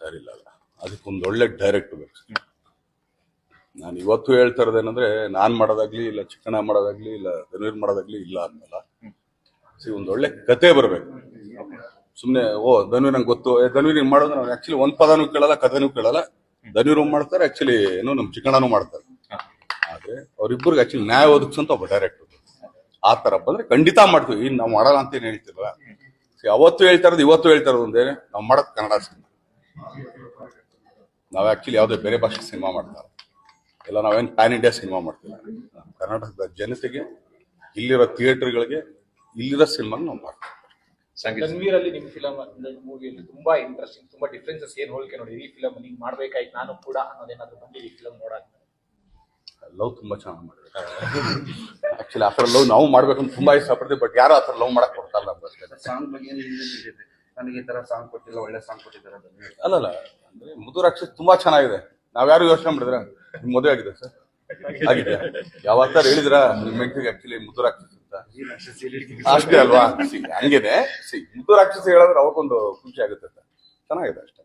ಸರಿ ಇಲ್ಲ ಅಲ್ಲ. ಅದಕ್ಕೊಂದು ಒಳ್ಳೆ ಡೈರೆಕ್ಟ್ ಬೇಕು. ನಾನು ಇವತ್ತು ಹೇಳ್ತಾ ಇರೋದೇನಂದ್ರೆ ನಾನ್ ಮಾಡೋದಾಗ್ಲಿ, ಇಲ್ಲ ಚಿಕ್ಕಣ ಮಾಡೋದಾಗ್ಲಿ, ಇಲ್ಲ ಧನೀರ್ ಮಾಡೋದಾಗ್ಲಿ ಇಲ್ಲ ಅನ್ನಲ್ಲ ಸಿ ಒಂದು ಒಳ್ಳೆ ಕತೆ ಬರಬೇಕು. ಸುಮ್ಮನೆ ಓ ಧನೀರ್ ನಂಗೆ ಗೊತ್ತು. ಏ ಹಿಂಗೆ ಮಾಡೋದು ನಾವು ಆಕ್ಚುಲಿ ಒಂದ್ ಪದನೂ ಕೇಳಲ್ಲ ಕಥೆನೂ ಕೇಳಲ್ಲ. ಧನವಿರು ಮಾಡ್ತಾರೆ ಆಕ್ಚುಲಿ ಏನು ನಮ್ ಚಿಕ್ಕಣನೂ ಮಾಡ್ತಾರೆ. ಆದ್ರೆ ಅವ್ರಿಬ್ಬರಿಗೆ ಆಕ್ಚುಲಿ ನ್ಯಾಯ ಒದಗಿಸಂತ ಒಬ್ಬ ಡೈರೆಕ್ಟರ್ ಆ ಥರ ಬಂದ್ರೆ ಖಂಡಿತ ಮಾಡ್ತೀವಿ. ಇನ್ನು ನಾವು ಮಾಡಲ್ಲ ಅಂತ ಏನು ಹೇಳ್ತಿರಲ್ಲ. ಅವತ್ತು ಹೇಳ್ತಾ ಇರೋದು ಇವತ್ತು ಹೇಳ್ತಾ ಒಂದೇ, ನಾವು ಮಾಡೋದು ಕನ್ನಡ ಸಿನಿಮಾ. ನಾವು ಆಕ್ಚುಲಿ ಯಾವುದೇ ಬೇರೆ ಭಾಷೆ ಸಿನಿಮಾ ಮಾಡ್ತಾರೆ. ಇಲ್ಲ ನಾವೇನು ಪ್ಯಾನ್ ಇಂಡಿಯಾ ಸಿನಿಮಾ ಮಾಡ್ತೀವಿ. ಕರ್ನಾಟಕದ ಜನತೆಗೆ ಇಲ್ಲಿರೋ ಥಿಯೇಟರ್ಗಳಿಗೆ ಇಲ್ಲಿರೋ ಸಿನಿಮಾ ನಾವು ಮಾಡ್ತೀವಿ. ತನ್ವೀರ್ ಅಲ್ಲಿ ನಿಮ್ ಫಿಲಮ್ ಮೂವಿಯಲ್ಲಿ ತುಂಬಾ ಇಂಟ್ರೆಸ್ಟಿಂಗ್ ತುಂಬಾ ಡಿಫ್ರೆನ್ಸಸ್ ಏನು ಹೋಲಿಕೆ ನೋಡಿ ಈ ಫಿಲಮ್ ನೀವು ಮಾಡ್ಬೇಕಾಯ್ತು ನಾನು ಕೂಡ ಅನ್ನೋದೇನಾದ್ರು ಬಂದಿದೆ ಈ ಫಿಲಮ್ ನೋಡಾಕ. ಲವ್ ತುಂಬಾ ಚೆನ್ನಾಗಿ ಮಾಡಿದ್ರು ಆಕ್ಚುಲಿ ಆ ಥರ ಲವ್ ನಾವು ಮಾಡ್ಬೇಕಂತ ತುಂಬಾ ಇಷ್ಟಪಡ್ತೀವಿ ಬಟ್ ಯಾರು ಆ ಥರ ಲವ್ ಮಾಡಕ್ ಕೊಡ್ತಾರಲ್ಲ ಸಾಂಗ್ ಬಗ್ಗೆ ಏನು ಇದೆ ನನಗೆ ಈ ತರ ಸಾಂಗ್ ಕೊಟ್ಟಿಲ್ಲ ಒಳ್ಳೆ ಸಾಂಗ್ ಕೊಟ್ಟಿದ್ದಾರೆ ಅಲ್ಲ ಅಲ್ಲಲ್ಲ ಅಂದ್ರೆ ಮುದುರಾಕ್ಷಿ ತುಂಬಾ ಚೆನ್ನಾಗಿದೆ. ನಾವ್ಯಾರು ಯೋಚನೆ ಮಾಡಿದ್ರ ನಿಮ್ ಮದುವೆ ಆಗಿದೆ ಸರ್. ಆಗಿದೆ. ಯಾವತ್ತಾರು ಹೇಳಿದ್ರ ನಿಮ್ ಮೆಂಟಿಗೆ ಆಕ್ಚುಲಿ ಮುದುರಾಕ್ಷಸ್ ಅಂತ. ಅಷ್ಟೇ ಅಲ್ವಾ? ಸಿ ಹಂಗಿದೆ ಸಿ ಮುದುರಾಕ್ಷಸ್ ಹೇಳಿದ್ರೆ ಅವಕ್ಕೊಂದು ಖುಷಿ ಆಗುತ್ತೆ ಅಂತ. ಚೆನ್ನಾಗಿದೆ ಅಷ್ಟೇ.